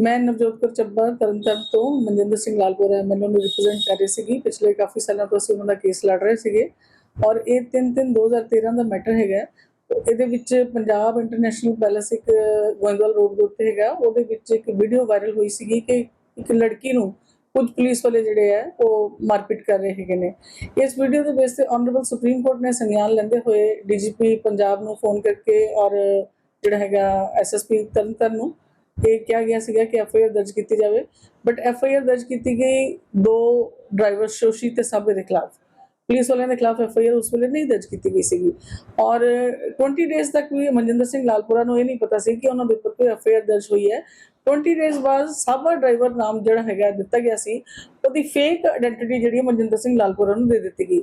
ਮੈਂ ਨਵਜੋਤ ਕੌਰ ਚੱਬਾ ਤਰਨਤਾਰਨ ਤੋਂ ਮਨਜਿੰਦਰ ਸਿੰਘ ਲਾਲਪੁਰਾ ਮੈਨੂੰ ਨੂੰ ਰਿਪਰੈਜ਼ੈਂਟ ਕਰ ਰਹੀ ਸੀਗੀ। ਪਿਛਲੇ ਕਾਫੀ ਸਾਲਾਂ ਤੋਂ ਅਸੀਂ ਉਹਨਾਂ ਦਾ ਕੇਸ ਲੜ ਰਹੇ ਸੀਗੇ। ਔਰ ਇਹ 3 3 2013 ਦਾ ਮੈਟਰ ਹੈਗਾ। ਇਹਦੇ ਵਿੱਚ ਪੰਜਾਬ ਇੰਟਰਨੈਸ਼ਨਲ ਪੈਲੇਸ ਇੱਕ ਗੋਇੰਦਵਾਲ ਰੋਡ ਦੇ ਉੱਤੇ ਹੈਗਾ। ਉਹਦੇ ਵਿੱਚ ਇੱਕ ਵੀਡੀਓ ਵਾਇਰਲ ਹੋਈ ਸੀਗੀ ਕਿ ਇੱਕ ਲੜਕੀ ਨੂੰ ਕੁਝ ਪੁਲਿਸ ਵਾਲੇ ਜਿਹੜੇ ਆ, ਉਹ ਮਾਰਪੀਟ ਕਰ ਰਹੇ ਹੈਗੇ ਨੇ। ਇਸ ਵੀਡੀਓ ਦੇ ਬੇਸ ਤੇ ਆਨਰੇਬਲ ਸੁਪਰੀਮ ਕੋਰਟ ਨੇ ਸੰਗਿਆਨ ਲੈਂਦੇ ਹੋਏ ਡੀਜੀਪੀ ਪੰਜਾਬ ਨੂੰ ਫੋਨ ਕਰਕੇ ਔਰ ਜਿਹੜਾ ਹੈਗਾ ਐਸਐਸਪੀ ਤਰਨਤਾਰਨ ਨੂੰ ਇਹ ਕਿਹਾ ਗਿਆ ਸੀਗਾ ਕਿ ਐਫ ਆਈ ਆਰ ਦਰਜ ਕੀਤੀ ਜਾਵੇ ਬਟ ਐਫ ਆਈ ਆਰ ਦਰਜ ਕੀਤੀ ਗਈ ਦੋ ਡਰਾਈਵਰ ਸ਼ੋਸ਼ੀ ਤੇ ਸਾਬੇ ਦੇ ਖਿਲਾਫ। ਪੁਲਿਸ ਵਾਲਿਆਂ ਦੇ ਖਿਲਾਫ ਐਫ ਆਈ ਆਰ ਉਸ ਵੇਲੇ ਨਹੀਂ ਦਰਜ ਕੀਤੀ ਗਈ ਸੀਗੀ। ਔਰ 20 ਡੇਜ਼ ਤੱਕ ਵੀ ਮਨਜਿੰਦਰ ਸਿੰਘ ਲਾਲਪੁਰਾ ਨੂੰ ਇਹ ਨਹੀਂ ਪਤਾ ਸੀ ਕਿ ਉਹਨਾਂ ਦੇ ਉੱਪਰ ਕੋਈ ਆਰ ਦਰਜ ਹੋਈ ਹੈ। 20 ਡੇਜ਼ ਬਾਅਦ ਸਾਬਾ ਡਰਾਈਵਰ ਨਾਮ ਜਿਹੜਾ ਹੈਗਾ ਦਿੱਤਾ ਗਿਆ ਸੀ, ਉਹਦੀ ਫੇਕ ਆਇਡੈਂਟੀਟੀ ਜਿਹੜੀ ਮਨਜਿੰਦਰ ਸਿੰਘ ਲਾਲਪੁਰਾ ਨੂੰ ਦੇ ਦਿੱਤੀ ਗਈ।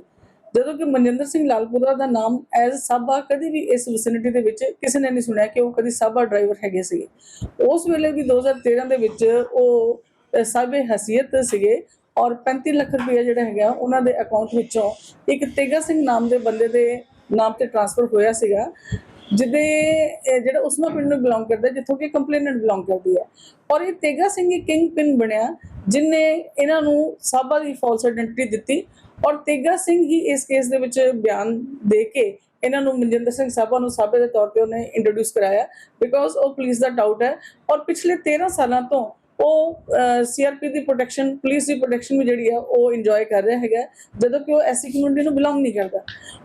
ਜਦੋਂ ਕਿ ਮਨਜਿੰਦਰ ਸਿੰਘ ਲਾਲਪੁਰਾ ਦਾ ਨਾਮ ਐਜ਼ ਸਾਬਾ ਕਦੀ ਵੀ ਇਸ ਵਿਸਿਨਿਟੀ ਦੇ ਵਿੱਚ ਕਿਸੇ ਨੇ ਨਹੀਂ ਸੁਣਿਆ ਕਿ ਉਹ ਕਦੀ ਸਾਬਾ ਡਰਾਈਵਰ ਹੈਗੇ ਸੀਗੇ। ਉਸ ਵੇਲੇ ਵੀ 2013 ਦੇ ਵਿੱਚ ਉਹ ਸਾਬੇ ਹਸੀਅਤ ਸੀਗੇ ਔਰ 35 ਲੱਖ ਰੁਪਏ ਜਿਹੜਾ ਹੈਗਾ ਉਹਨਾਂ ਦੇ ਅਕਾਊਂਟ ਵਿੱਚੋਂ ਇੱਕ ਤੇਗਾ ਸਿੰਘ ਨਾਮ ਦੇ ਬੰਦੇ ਦੇ ਨਾਮ ਤੇ ਟ੍ਰਾਂਸਫਰ ਹੋਇਆ ਸੀਗਾ, ਜਿਹਦੇ ਜਿਹੜਾ ਉਸਮਾ ਪਿੰਡ ਨੂੰ ਬਿਲੋਂਗ ਕਰਦਾ, ਜਿੱਥੋਂ ਕਿ ਕੰਪਲੇਨੈਂਟ ਬਿਲੋਂਗ ਕਰਦੀ ਹੈ। ਔਰ ਇਹ ਤੇਗਾ ਸਿੰਘ ਹੀ ਕਿੰਗ ਪਿਨ ਬਣਿਆ ਜਿਨੇ ਇਹਨਾਂ ਨੂੰ ਸਾਬਾ ਦੀ ਫਾਲਸ ਆਇਡੈਂਟੀਟੀ ਦਿੱਤੀ ਔਰ ਤੇਗਾ ਸਿੰਘ ਹੀ ਇਸ ਕੇਸ ਦੇ ਵਿੱਚ ਬਿਆਨ ਦੇ ਕੇ ਇਹਨਾਂ ਨੂੰ ਮਨਜਿੰਦਰ ਸਿੰਘ ਸਾਬਾ ਨੂੰ ਸਾਬੇ ਦੇ ਤੌਰ ਤੇ ਉਹਨੇ ਇੰਟਰੋਡਿਊਸ ਕਰਾਇਆ ਬਿਕੋਜ਼ ਉਹ ਪੁਲਿਸ ਦਾ ਡਾਊਟ ਹੈ ਔਰ ਪਿਛਲੇ 13 ਸਾਲਾਂ ਤੋਂ ਉਹ ਸੀਆਰਪੀ ਦੀ ਪ੍ਰੋਟੈਕਸ਼ਨ ਪੁਲਿਸ ਦੀ ਪ੍ਰੋਟੈਕਸ਼ਨ ਵੀ ਜਿਹੜੀ ਆ ਉਹ ਇੰਜੋਏ ਕਰ ਰਿਹਾ ਹੈਗਾ, ਜਦੋਂ ਕਿ ਉਹ ਐਸੀ ਕਮਿਊਨਿਟੀ ਨੂੰ ਬਿਲੋਂਗ ਨਹੀਂ ਕਰਦਾ।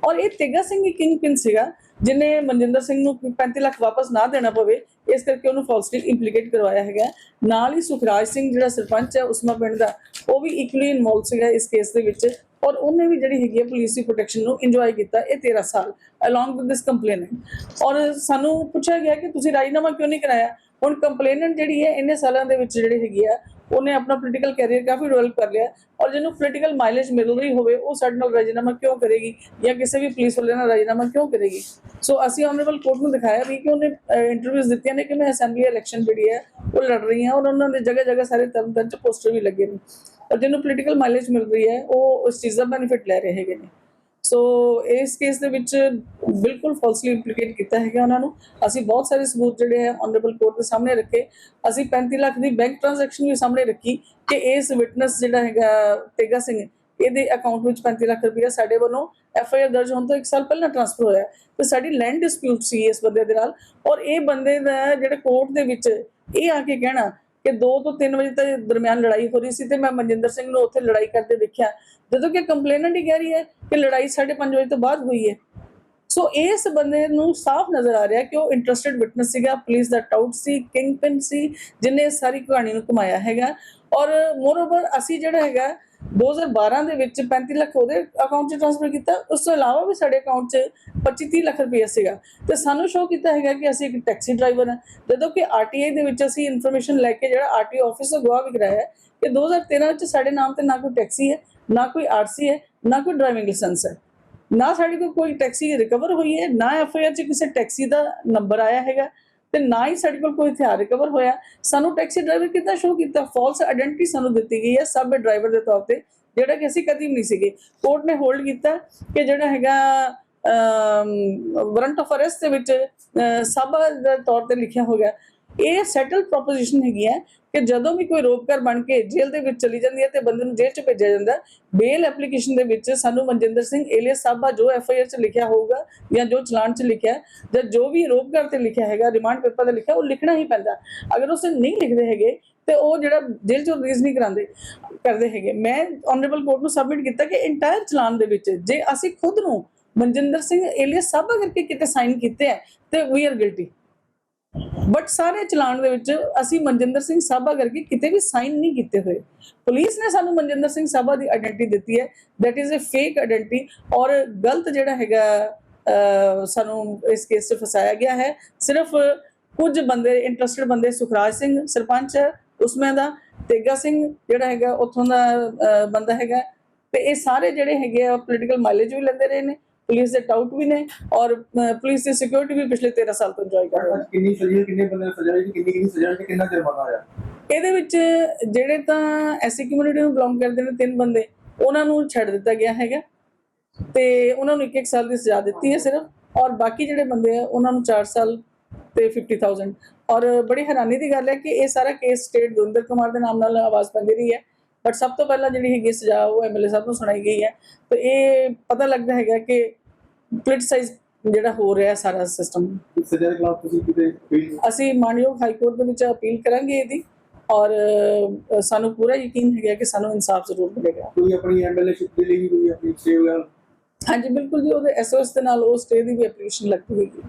ਔਰ ਇਹ ਤੇਗਾ ਸਿੰਘ ਹੀ ਕਿੰਗ ਪਿੰਨ ਸੀਗਾ ਜਿਨੇ ਮਨਜਿੰਦਰ ਸਿੰਘ ਨੂੰ 35 ਲੱਖ ਵਾਪਸ ਨਾ ਦੇਣਾ ਪਵੇ, ਇਸ ਕਰਕੇ ਉਹਨੂੰ ਫਾਲਸਲੀ ਇੰਪਲੀਕੇਟ ਕਰਵਾਇਆ ਹੈਗਾ। ਨਾਲ ਹੀ ਸੁਖਰਾਜ ਸਿੰਘ ਜਿਹੜਾ ਸਰਪੰਚ ਹੈ ਉਸਮਾ ਪਿੰਡ ਦਾ, ਉਹ ਵੀ ਇਕੁਅਲੀ ਇਨਵੋਲਵ ਸੀਗਾ ਇਸ ਕੇਸ ਦੇ ਵਿੱਚ। ਔਰ ਉਹਨੇ ਵੀ ਜਿਹੜੀ ਹੈਗੀ ਹੈ ਪੁਲਿਸ ਦੀ ਪ੍ਰੋਟੈਕਸ਼ਨ ਨੂੰ ਇੰਜੋਏ ਕੀਤਾ ਇਹ 13 ਸਾਲ ਅਲੋਂਗ ਵਿਦ ਦਿਸ ਕੰਪਲੇਨੈਂਟ ਔਰ ਸਾਨੂੰ ਪੁੱਛਿਆ ਗਿਆ ਕਿ ਤੁਸੀਂ ਰਾਜੀਨਾਮਾ ਕਿਉਂ ਨਹੀਂ ਕਰਾਇਆ? ਹੁਣ ਕੰਪਲੇਨੈਂਟ ਜਿਹੜੀ ਹੈ, ਇੰਨੇ ਸਾਲਾਂ ਦੇ ਵਿੱਚ ਜਿਹੜੀ ਹੈਗੀ ਆ, ਉਹਨੇ ਆਪਣਾ ਪੋਲੀਟੀਕਲ ਕੈਰੀਅਰ ਕਾਫੀ ਡਿਵੈਲਪ ਕਰ ਲਿਆ। ਔਰ ਜਿਹਨੂੰ ਪੋਲੀਟੀਕਲ ਮਾਈਲੇਜ ਮਿਲ ਰਹੀ ਹੋਵੇ, ਉਹ ਸਾਡੇ ਨਾਲ ਰਾਜੀਨਾਮਾ ਕਿਉਂ ਕਰੇਗੀ? ਜਾਂ ਕਿਸੇ ਵੀ ਪੁਲਿਸ ਵਾਲੇ ਨਾਲ ਰਾਜੀਨਾਮਾ ਕਿਉਂ ਕਰੇਗੀ? ਸੋ ਅਸੀਂ ਆਨਰੇਬਲ ਕੋਰਟ ਨੂੰ ਦਿਖਾਇਆ ਵੀ ਕਿ ਉਹਨੇ ਇੰਟਰਵਿਊਜ਼ ਦਿੱਤੀਆਂ ਨੇ ਕਿ ਮੈਂ ਅਸੈਂਬਲੀ ਇਲੈਕਸ਼ਨ ਜਿਹੜੀ ਹੈ, ਉਹ ਲੜ ਰਹੀ ਹਾਂ। ਔਰ ਉਹਨਾਂ ਦੇ ਜਗ੍ਹਾ ਜਗ੍ਹਾ ਸਾਰੇ ਤਰਨ ਤਰ੍ਹਾਂ ਚ ਪੋਸਟਰ ਵੀ ਲੱਗੇ ਨੇ। ਔਰ ਜਿਹਨੂੰ ਪੋਲੀਟੀਕਲ ਮਾਈਲੇਜ ਮਿਲ ਰਹੀ ਹੈ, ਉਹ ਉਸ ਚੀਜ਼ ਦਾ ਬੈਨੀਫਿਟ ਲੈ ਰਹੇ ਹੈਗੇ ਨੇ। ਸੋ ਇਸ ਕੇਸ ਦੇ ਵਿੱਚ ਬਿਲਕੁਲ ਫਾਲਸਲੀ ਇੰਪਲੀਕੇਟ ਕੀਤਾ ਹੈਗਾ ਉਹਨਾਂ ਨੂੰ। ਅਸੀਂ ਬਹੁਤ ਸਾਰੇ ਸਬੂਤ ਜਿਹੜੇ ਹੈ ਆਨਰੇਬਲ ਕੋਰਟ ਦੇ ਸਾਹਮਣੇ ਰੱਖੇ। ਅਸੀਂ 35 ਲੱਖ ਦੀ ਬੈਂਕ ਟ੍ਰਾਂਜੈਕਸ਼ਨ ਵੀ ਸਾਹਮਣੇ ਰੱਖੀ ਕਿ ਇਸ ਵਿਟਨੈਸ ਜਿਹੜਾ ਹੈਗਾ, ਤੇਗਾ ਸਿੰਘ, ਇਹਦੇ ਅਕਾਊਂਟ ਵਿੱਚ 35 ਲੱਖ ਰੁਪਏ ਸਾਡੇ ਵੱਲੋਂ ਐਫ ਆਈ ਆਰ ਦਰਜ ਹੋਣ ਤੋਂ ਇੱਕ ਸਾਲ ਪਹਿਲਾਂ ਟ੍ਰਾਂਸਫਰ ਹੋਇਆ ਤੇ ਸਾਡੀ ਲੈਂਡ ਡਿਸਪਿਊਟ ਸੀ ਇਸ ਬੰਦੇ ਦੇ ਨਾਲ। ਔਰ ਇਹ ਬੰਦੇ ਦਾ ਜਿਹੜੇ ਕੋਰਟ ਦੇ ਵਿੱਚ ਇਹ ਆ ਕੇ ਕਹਿਣਾ ਕਿ 2 ਤੋਂ 3 ਵਜੇ ਤੱਕ ਦਰਮਿਆਨ ਲੜਾਈ ਹੋ ਰਹੀ ਸੀ ਤੇ ਮੈਂ ਮਨਜਿੰਦਰ ਸਿੰਘ ਨੂੰ ਉੱਥੇ ਲੜਾਈ ਕਰਦੇ ਦੇਖਿਆ ਜਦੋਂ ਕਿ ਕੰਪਲੇਨੈਂਟ ਹੀ ਕਹਿ ਰਹੀ ਹੈ ਕਿ ਲੜਾਈ 5:30 ਵਜੇ ਤੋਂ ਬਾਅਦ ਹੋਈ ਹੈ। ਸੋ ਇਸ ਬੰਦੇ ਨੂੰ ਸਾਫ਼ ਨਜ਼ਰ ਆ ਰਿਹਾ ਕਿ ਉਹ ਇੰਟਰਸਟਿਡ ਵਿਟਨੈਸ ਸੀਗਾ ਪੁਲਿਸ ਦਾ ਟਾਊਟ ਸੀ ਕਿੰਗ ਕਿੰਗਪਿਨ ਸੀ, ਜਿਨੇ ਇਸ ਸਾਰੀ ਕਹਾਣੀ ਨੂੰ ਘੁਮਾਇਆ ਹੈਗਾ। ਔਰ ਮੋਰਓਵਰ ਅਸੀਂ ਜਿਹੜਾ ਹੈਗਾ 2012 ਦੇ ਵਿੱਚ 35 ਲੱਖ ਉਹਦੇ ਅਕਾਊਂਟ 'ਚ ਟ੍ਰਾਂਸਫਰ ਕੀਤਾ। ਉਸ ਤੋਂ ਇਲਾਵਾ ਵੀ ਸਾਡੇ ਅਕਾਊਂਟ 'ਚ 25-30 ਲੱਖ ਰੁਪਏ ਸੀਗਾ। ਤੇ ਸਾਨੂੰ ਸ਼ੋਅ ਕੀਤਾ ਹੈਗਾ ਕਿ ਅਸੀਂ ਇੱਕ ਟੈਕਸੀ ਡਰਾਈਵਰ ਹਾਂ। ਜਦੋਂ ਕਿ ਆਰਟੀਆਈ ਦੇ ਵਿੱਚ ਅਸੀਂ ਇਨਫੋਰਮੇਸ਼ਨ ਲੈ ਕੇ ਜਿਹੜਾ ਆਰਟੀਓ ਆਫਿਸ ਤੋਂ ਗਵਾਹ ਵੀ ਕਰਾਇਆ ਹੈ ਕਿ 2013 ਵਿੱਚ ਸਾਡੇ ਨਾਮ ਤੇ ਨਾ ਕੋਈ ਟੈਕਸੀ ਹੈ, ਨਾ ਕੋਈ ਆਰਸੀ ਹੈ, ਨਾ ਕੋਈ ਡਰਾਈਵਿੰਗ ਲਾਇਸੈਂਸ ਹੈ। ਨਾ ਸਾਡੇ ਕੋਲ ਕੋਈ ਟੈਕਸੀ ਰਿਕਵਰ ਹੋਈ ਹੈ, ਨਾ ਐਫਆਈਆਰ 'ਚ ਕਿਸੇ ਟੈਕਸੀ ਦਾ ਨੰਬਰ ਆਇਆ ਹੈਗਾ। ਤੇ ਨਾ ਹੀ ਸਾਡੇ ਕੋਲ ਕੋਈ ਹਥਿਆਰ ਰਿਕਵਰ ਹੋਇਆ। ਸਾਨੂੰ ਟੈਕਸੀ ਡਰਾਈਵਰ ਕਿੱਦਾਂ ਸ਼ੋ ਕੀਤਾ? ਫਾਲਸ ਆਇਡੈਂਟੀ ਸਾਨੂੰ ਦਿੱਤੀ ਗਈ ਹੈ ਸਬ ਡਰਾਈਵਰ ਦੇ ਤੌਰ ਤੇ, ਜਿਹੜਾ ਕਿ ਅਸੀਂ ਕਦੀ ਵੀ ਨਹੀਂ ਸੀਗੇ। ਕੋਰਟ ਨੇ ਹੋਲਡ ਕੀਤਾ ਕਿ ਜਿਹੜਾ ਹੈਗਾ ਵਰੰਟ ਆਫ ਅਰੈਸਟ ਦੇ ਵਿੱਚ ਸਬ ਦੇ ਤੌਰ ਤੇ ਲਿਖਿਆ ਹੋ ਗਿਆ ਇਹ ਸੈਟਲ ਪ੍ਰੋਪੋਜੀਸ਼ਨ ਹੈਗੀ ਹੈ ਕਿ ਜਦੋਂ ਵੀ ਕੋਈ ਰੋਕਕਰ ਬਣ ਕੇ ਜੇਲ੍ਹ ਦੇ ਵਿੱਚ ਚਲੀ ਜਾਂਦੀ ਹੈ ਤੇ ਬੰਦੇ ਨੂੰ ਜੇਲ੍ਹ 'ਚ ਭੇਜਿਆ ਜਾਂਦਾ ਬੇਲ ਐਪਲੀਕੇਸ਼ਨ ਦੇ ਵਿੱਚ ਸਾਨੂੰ ਮਨਜਿੰਦਰ ਸਿੰਘ ਏਲੀਅਸ ਸਾਬਾ ਜੋ ਐਫ ਆਈ ਆਰ 'ਚ ਲਿਖਿਆ ਹੋਊਗਾ ਜਾਂ ਜੋ ਚਲਾਨ 'ਚ ਲਿਖਿਆ ਜਾਂ ਜੋ ਵੀ ਰੋਕਕਰ ਤੇ ਲਿਖਿਆ ਹੈਗਾ ਰਿਮਾਂਡ ਪੇਪਰ ਤੇ ਲਿਖਿਆ, ਉਹ ਲਿਖਣਾ ਹੀ ਪੈਂਦਾ ਅਗਰ ਉਸੇ ਨਹੀਂ ਲਿਖਦੇ ਹੈਗੇ, ਤੇ ਉਹ ਜਿਹੜਾ ਜੇਲ੍ਹ 'ਚੋਂ ਰਿਲੀਜ਼ ਨਹੀਂ ਕਰਾਉਂਦੇ, ਕਰਦੇ ਹੈਗੇ। ਮੈਂ ਆਨਰੇਬਲ ਕੋਰਟ ਨੂੰ ਸਬਮਿਟ ਕੀਤਾ ਕਿ ਇੰਟਾਇਰ ਚਲਾਨ ਦੇ ਵਿੱਚ ਜੇ ਅਸੀਂ ਖੁਦ ਨੂੰ ਮਨਜਿੰਦਰ ਸਿੰਘ ਏਲੀਅਸ ਸਾਬਾ ਕਰਕੇ ਕਿਤੇ ਸਾਈਨ ਕੀਤੇ ਹੈ, ਤੇ ਵੀ ਆਰ ਗਿਲਟੀ ਬਟ ਸਾਰੇ ਚਲਾਨ ਦੇ ਵਿੱਚ ਅਸੀਂ ਮਨਜਿੰਦਰ ਸਿੰਘ ਸਾਬਾ ਕਰਕੇ ਕਿਤੇ ਵੀ ਸਾਈਨ ਨਹੀਂ ਕੀਤੇ ਹੋਏ। ਪੁਲਿਸ ਨੇ ਸਾਨੂੰ ਮਨਜਿੰਦਰ ਸਿੰਘ ਸਾਬਾ ਦੀ ਆਇਡੈਂਟੀ ਦਿੱਤੀ ਹੈ। That is a fake identity ਔਰ ਗਲਤ ਜਿਹੜਾ ਹੈਗਾ ਸਾਨੂੰ ਇਸ ਕੇਸ 'ਚ ਫਸਾਇਆ ਗਿਆ ਹੈ। ਸਿਰਫ ਕੁਝ ਬੰਦੇ ਇੰਟਰਸਟਡ ਬੰਦੇ ਸੁਖਰਾਜ ਸਿੰਘ ਸਰਪੰਚ ਹੈ ਉਸਮੇ ਦਾ, ਤੇਗਾ ਸਿੰਘ ਜਿਹੜਾ ਹੈਗਾ, ਉੱਥੋਂ ਦਾ ਬੰਦਾ ਹੈਗਾ। ਤੇ ਇਹ ਸਾਰੇ ਜਿਹੜੇ ਹੈਗੇ ਆ ਪੋਲੀਟੀਕਲ ਮਾਈਲੇਜ ਵੀ ਲੈਂਦੇ ਰਹੇ ਨੇ। ਪੁਲਿਸ ਦੇ ਟਾਊਟ ਵੀ ਨੇ ਔਰ ਪੁਲਿਸ ਦੀ ਸਿਕਿਉਰਿਟੀ ਵੀ ਪਿਛਲੇ 13 ਸਾਲ ਤੋਂ ਇੰਜੋਏ ਕਰ ਰਹੇ ਅੱਜ ਕਿੰਨੀ ਸਜ਼ਾ ਹੈ, ਕਿੰਨੇ ਬੰਦੇ ਨੂੰ ਸਜ਼ਾ ਹੋਈ ਕਿੰਨੀ ਕਿੰਨੀ ਸਜ਼ਾ ਤੇ ਕਿੰਨਾ ਜੁਰਮਾਨਾ ਆਇਆ? ਇਹਦੇ ਵਿੱਚ ਜਿਹੜੇ ਤਾਂ ਐਸੀ ਕਮਿਊਨਿਟੀ ਨੂੰ ਬਿਲੋਂਗ ਕਰਦੇ ਨੇ ਤਿੰਨ ਬੰਦੇ ਉਹਨਾਂ ਨੂੰ ਛੱਡ ਦਿੱਤਾ ਗਿਆ ਹੈਗਾ ਤੇ ਉਹਨਾਂ ਨੂੰ ਇੱਕ ਇੱਕ ਸਾਲ ਦੀ ਸਜ਼ਾ ਦਿੱਤੀ ਹੈ ਸਿਰਫ ਔਰ ਬਾਕੀ ਜਿਹੜੇ ਬੰਦੇ ਆ ਉਹਨਾਂ ਨੂੰ 4 ਸਾਲ ਤੇ 50000 ਔਰ ਬੜੀ ਹੈਰਾਨੀ ਦੀ ਗੱਲ ਹੈ ਕਿ ਇਹ ਸਾਰਾ ਕੇਸ ਸਟੇਟ ਦਵਿੰਦਰ ਕੁਮਾਰ ਦੇ ਨਾਮ ਨਾਲ ਆਵਾਜ਼ ਪੈਂਦੀ ਰਹੀ ਹੈ। ਬਟ ਸਭ ਤੋਂ ਪਹਿਲਾਂ ਜਿਹੜੀ ਹੈਗੀ ਸਜ਼ਾ ਉਹ ਐਮਐਲਏ ਸਾਹਿਬ ਨੂੰ ਸੁਣਾਈ ਗਈ ਹੈ। ਤੇ ਇਹ ਪਤਾ ਲੱਗਦਾ ਹੈਗਾ ਕਿ ਪੋਲਿਟਿਸਾਈਜ਼ ਜਿਹੜਾ ਹੋ ਰਿਹਾ ਸਾਰਾ ਸਿਸਟਮ ਸਜ਼ਾ ਦੇ ਖਿਲਾਫ ਤੁਸੀਂ ਕਿਤੇ appeal ਅਸੀਂ ਮਾਨਯੋਗ ਹਾਈ ਕੋਰਟ ਦੇ ਵਿੱਚ ਅਪੀਲ ਕਰਾਂਗੇ ਇਹਦੀ ਔਰ ਸਾਨੂੰ ਪੂਰਾ ਯਕੀਨ ਹੈਗਾ ਕਿ ਸਾਨੂੰ ਇਨਸਾਫ ਜ਼ਰੂਰ ਮਿਲੇਗਾ। ਕੋਈ ਆਪਣੀ ਐਮਐਲਏ ਸ਼ਿਪ ਦੇ ਲਈ ਵੀ ਕੋਈ ਆਪਣੀ ਵਗੈਰਾ ਹਾਂਜੀ ਬਿਲਕੁਲ ਜੀ ਉਹਦੇ ਐਸਓਐਸ ਦੇ ਨਾਲ ਉਹ ਸਟੇ ਦੀ ਵੀ ਐਪਲੀਕੇਸ਼ਨ ਲੱਗਦੀ ਹੈਗੀ।